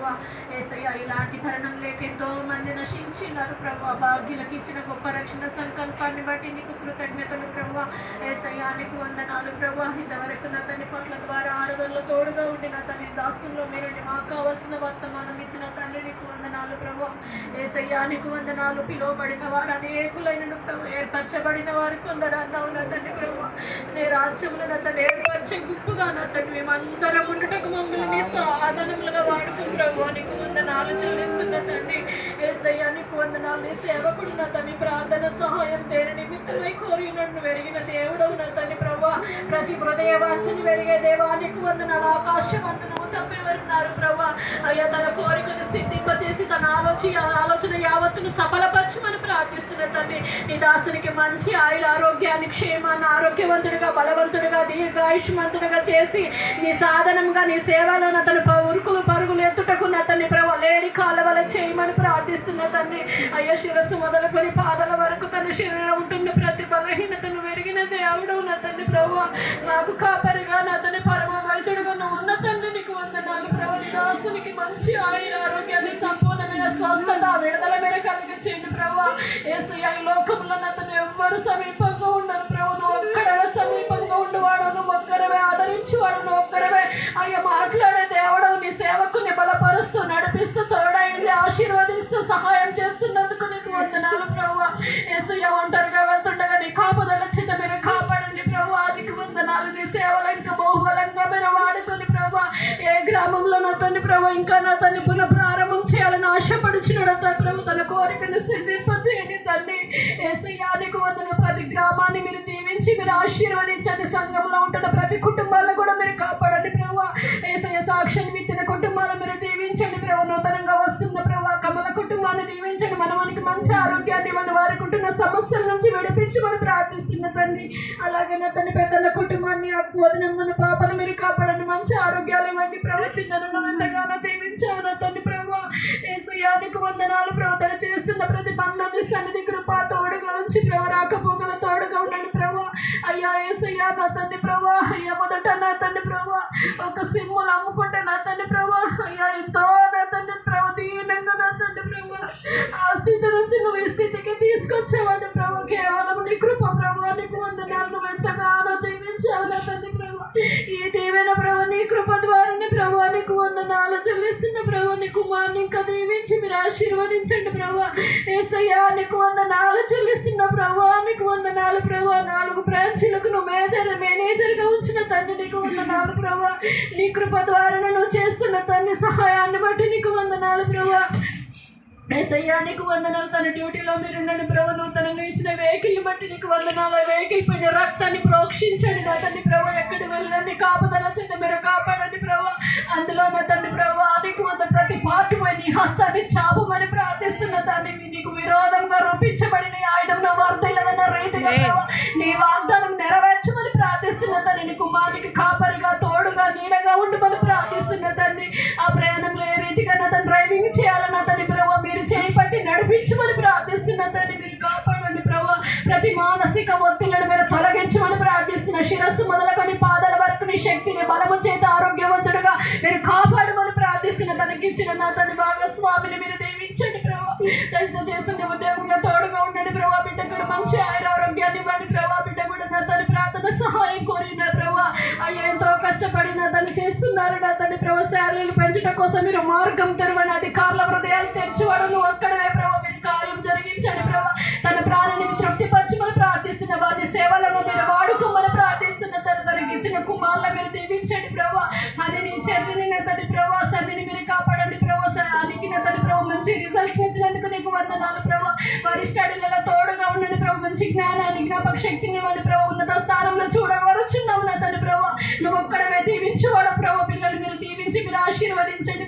ప్రభా. ఏసయ్య ఇలాంటి తరుణం లేక ఎంతో మంది నశించినారు ప్రభా. భాగ్యులకు ఇచ్చిన గొప్ప రక్షణ సంకల్పాన్ని బట్టి నీకు కృతజ్ఞతలు ప్రభా. ఏసయ్యానికి వందనాలు ప్రభా. ఇంతవరకు నా తన పట్ల ద్వారా ఆడదల్లో తోడుగా ఉండి నా దాసుల్లో మీరు మాకు కావాల్సిన వర్తమానం ఇచ్చిన తల్లి నీకు వందనాలు ప్రభా. ఏసయ్యానికి వందనాలు. పిలువబడిన వారు అనేకులైన ప్రభు. ఏర్పరచబడిన వారు కొందరు అన్నావు నా తండ్రి ప్రభు. నీ రాజ్యంలో నా తను ఏర్పరిచే గుర్తుగా నా తను మేమందరం ఉండటకు మమ్మల్ని సాధనములుగా వాడుకుంటాం ప్రభు నీకు వందనాలు చెల్లిస్తున్న తండ్రి ఏసయ్యా నీకు వందనాలు నీ సేవకుడు ప్రార్థన సహాయం తేని నిమిత్తమై కోరి నన్ను వెరిగిన దేవుడవు నా తండ్రి ప్రభా. ప్రతి హృదయ వాంఛని వెరిగే దేవానికి వందనాలు. ఆకాశం అందునము తప్పివరున్నారు ప్రభా. అయ్యా తన కోరికను సిద్ధింపచేసి తన ఆలోచన ఆలోచన యావత్తును సఫలపరచమని ప్రార్థిస్తున్న తండ్రి నీ దాసునికి మంచి ఆయుల ఆరోగ్యాన్ని క్షేమాన్ని ఆరోగ్యవంతుడిగా బలవంతుడిగా దీర్ఘాయుష్మంతుడిగా చేసి నీ సాధనంగా నీ సేవలను అతను పౌరుకు పరుగులు తండ్రి ప్రభా లేడి కాలవల చేయమని ప్రార్థిస్తున్న తండ్రి. అయ్యో శిరస్సు మొదలుకొని పాదల వరకు తన శరీరం ఉంటున్న ప్రతి బలహీనతను వెరిగిన దేవుడు నా తండ్రి ప్రభు. నాకు కాపరిగా నా తండ్రి పరమ వైద్యుడుగా ఉన్న తండ్రి నీకు వందనాలు ప్రభు. దాసునికి మంచి ఆయుర ఆరోగ్యాన్ని సంపూర్ణమైన స్వస్థత విడుదల మీద కలిగించేయండి ప్రభు. ఏసయ్య ఈ లోకంలో తను ఎవ్వరు సమీపంగా ఏసయ్య ఒంటరిగా వెళ్తుండగా నీ కాపుదల చేత మీరు కాపాడండి ప్రభు. ఆదికి వందనాలు నీ సేవలు ఇంకా బహుబలంగా మీరు వాడుకొని ప్రభు. ఏ గ్రామంలో నా తండ్రి ప్రభు ఇంకా నా తండ్రి పునః ప్రారంభం చేయాలని ఆశపడుచున్నాడు తన ప్రభు తన కోరికను సిద్ధింపచేయండి తండ్రి. ఏసయ్యానికి వందన ప్రతి గ్రామాన్ని మీరు దీవించి మీరు ఆశీర్వదించండి. సంఘంలో ఉంటున్న ప్రతి కుటుంబాల్లో కూడా మీరు ఇవ్వండి సమస్యల నుంచి విడిపించమని ప్రార్థిస్తున్న తండ్రి. అలాగే నా తన పెద్దల కుటుంబాన్ని వదిన మన పాపను మీరు కాపాడండి. మంచి ఆరోగ్యాలు ఇవ్వండి ప్రభు చిన్నను ఎంతగానో దీవించావు నా తండ్రి ప్రభు ఏసయానికి వందనాలు ప్రవర్తన చేస్తున్న ప్రతి పనులని సన్నిధి కృప తోడుగా ఉంచి ప్రభు రాకపోగల తోడుగా ఉండండి ప్రభు అయ్యా ఏసయ్యా నా తండ్రి ప్రభు అయ్యా మొదట నా తండ్రి ప్రభు ఒక సిమ్ములు అమ్ముకుంటే నా తండ్రి ప్రభు అయ్యా ఎంతో నా తండ్రి ప్రభు దీనంగా నా తండ్రి ప్రభు ఆ స్థితి నుంచి నువ్వు ఈ స్థితి తీసుకొచ్చేవాడు ప్రభు కేవలం నీ కృప ప్రభు నీకు వందనాలు నువ్వు ఎంతగానో దీవించావు నా తండ్రి ప్రభు. ఈ దీవెన ప్రభు నీ కృప ద్వారా ప్రభు నీకు వందనాలు చెల్లిస్తున్న ప్రభు నీ కుమార్ని ఇంకా దీవించి మీరు ఆశీర్వదించండి ప్రభు. ఏసయ్యా నీకు వందనాలు చెల్లిస్తున్న ప్రభు నీకు వందనాలు ప్రభు. నాలుగు బ్రాంచీలకు నువ్వు మేజర్ మేనేజర్గా ఉంచిన తండ్రి నీకు వందనాలు ప్రభు. నీ కృప ద్వారా నువ్వు చేస్తున్న తండ్రి సహాయాన్ని బట్టి నీకు వందనాలు ప్రభు. ఏసయ్యా నీకు వందనాలు తన డ్యూటీలో మీరు ఉండండి ప్రభు నూతనంగా ఇచ్చిన వెహికల్ బట్టి నీకు వందనాలు. వెహికల్ పైన రక్తాన్ని ప్రోక్షించండి నా తండ్రి ప్రభు. ఎక్కడి వెళ్ళండి కాపుదల చేత మీరు కాపాడండి ప్రభు. అందులో నా తండ్రి ప్రభు నీకు వంద ప్రతి పార్టీ పై నీ హస్తాన్ని చాపమని ప్రార్థిస్తున్న తండ్రి నీకు విరోధంగా రూపించబడిన ఆయుధం నా వార్తలన్న రీతిగా నీ వాగ్దానం నెరవేర్చమని ప్రార్థిస్తున్న తండ్రి నీ కుమారునికి కాపరిగా ప్రతి మానసిక ఒత్తిళ్ళను మీరు తొలగించమని ప్రార్థిస్తున్న శిరస్సు మొదలుకొని పాదాల వరకు నీ శక్తిని బలము చేత ఆరోగ్యవంతుడుగా మీరు కాపాడమని ప్రార్థిస్తున్న తనకిచ్చిన నా తన భాగస్వామిని మీరు దీవించండి ప్రభావ ప్రశ్న చేస్తున్న ఉద్యోగంగా తోడుగా ఉండండి ప్రభు. బిడ్డ కూడా మంచి ఆయుర ఆరోగ్యాన్ని ఇవ్వండి ప్రభు. బిడ్డ కూడా నా తన ప్రార్థన సహాయం కోరిన ప్రభావ అయ్యా ఎంతో కష్టపడి నా తను చేస్తున్నారు. నా తన ప్రభు శాలరీలు పెంచడం కోసం మీరు మార్గం తెరవని అధికారుల హృదయాలు తెరిచివాడు నువ్వు అక్కడనే ప్రభావ మీరు కార్యం జరిగించండి ప్రభు. తన ప్రాణాన్ని తృప్తిపరచ ప్రార్థిస్తున్న వారి సేవలను మీరు వాడుకోమని ప్రార్థిస్తున్న తన తనకి ఇచ్చిన కుమారుల మీరు దీవించండి ప్రభా. అది నీ చెల్లిని నా ప్రభా. సన్నిని మీరు కాపాడండి ప్రభా. అనికి నా తన ప్రభు మంచి రిజల్ట్ ఇచ్చినందుకు నీకు వందనాలు ప్రభా. వారి స్టడీలలో తోడుగా ఉండండి ప్రభు. మంచి జ్ఞానాన్ని జ్ఞాపక శక్తిని ఇవ్వండి ప్రభు. ఉన్నత స్థానంలో చూడవరుచున్నావు నా తను ప్రభా. నువ్వు ఒక్కడమే దీవించేవాడు ప్రభు. పిల్లలు మీరు దీవించి మీరు ఆశీర్వదించండి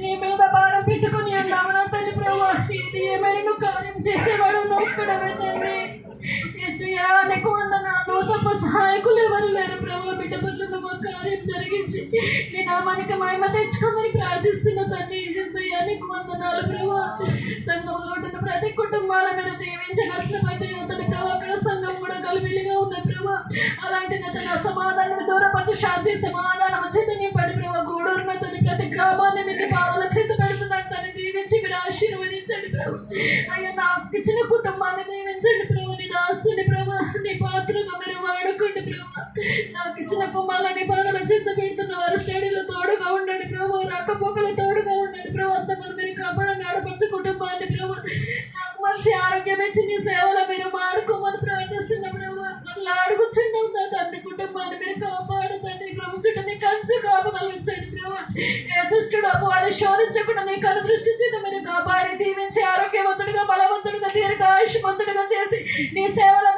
నీ మీద భారం పెట్టుకుని ఉన్నావు నా తల్లి ప్రభు ఇది ఏమైనా నువ్వు కార్యం చేసేవాడు నువ్వు తండ్రి. నీకు వందనాలు. తప్ప సహాయకులు ఎవరు లేరు. ప్రభు బిడ్డ పట్ల నువ్వు కార్యం జరిగించి నీ నామానికి మహిమ తెచ్చుకోమని ప్రార్థిస్తున్న తండ్రి నీకు వందనాలు. ప్రభా సంఘంలో ఉంటున్న ప్రతి కుటుంబాల మీద దీవించి నష్టమైతే ప్రభా అక్కడ సంఘం కూడా కలివిలిగా ఉన్న ప్రభా అలాంటి తన అసమాధానం దూరపరిచి శాంతి సమాధానం అయ్యా నాకు ఇచ్చిన కుటుంబాన్ని దీవించండి ప్రభు నీ దాస్తుని ప్రభు నీ పాత్రగా మీరు వాడుకోండి ప్రభు. నాకు ఇచ్చిన కుమారులని పాదాల చేత పెడుతున్న వారు స్టడీలో తోడుగా ఉండండి ప్రభు రాకపోకలు తోడుగా ఉండండి ప్రభు. అంతమంది మీరు కాపాడండి ఆడపడుచు కుటుంబాన్ని ప్రభు. నాకు మంచి ఆరోగ్యం ఇచ్చి నీ సేవలో మీరు మాడుకోమని ప్రార్థిస్తున్న ప్రభు. మళ్ళీ అడుగుచున్నాం తండ్రి కుటుంబాన్ని మీరు కాపాడు తండ్రి. ప్రభు చుట్టూ నీ కంచు కాపగలించండి ప్రభు. దుష్టుడు అపవాది శోధించకుండా నీ కను నీ సేవలో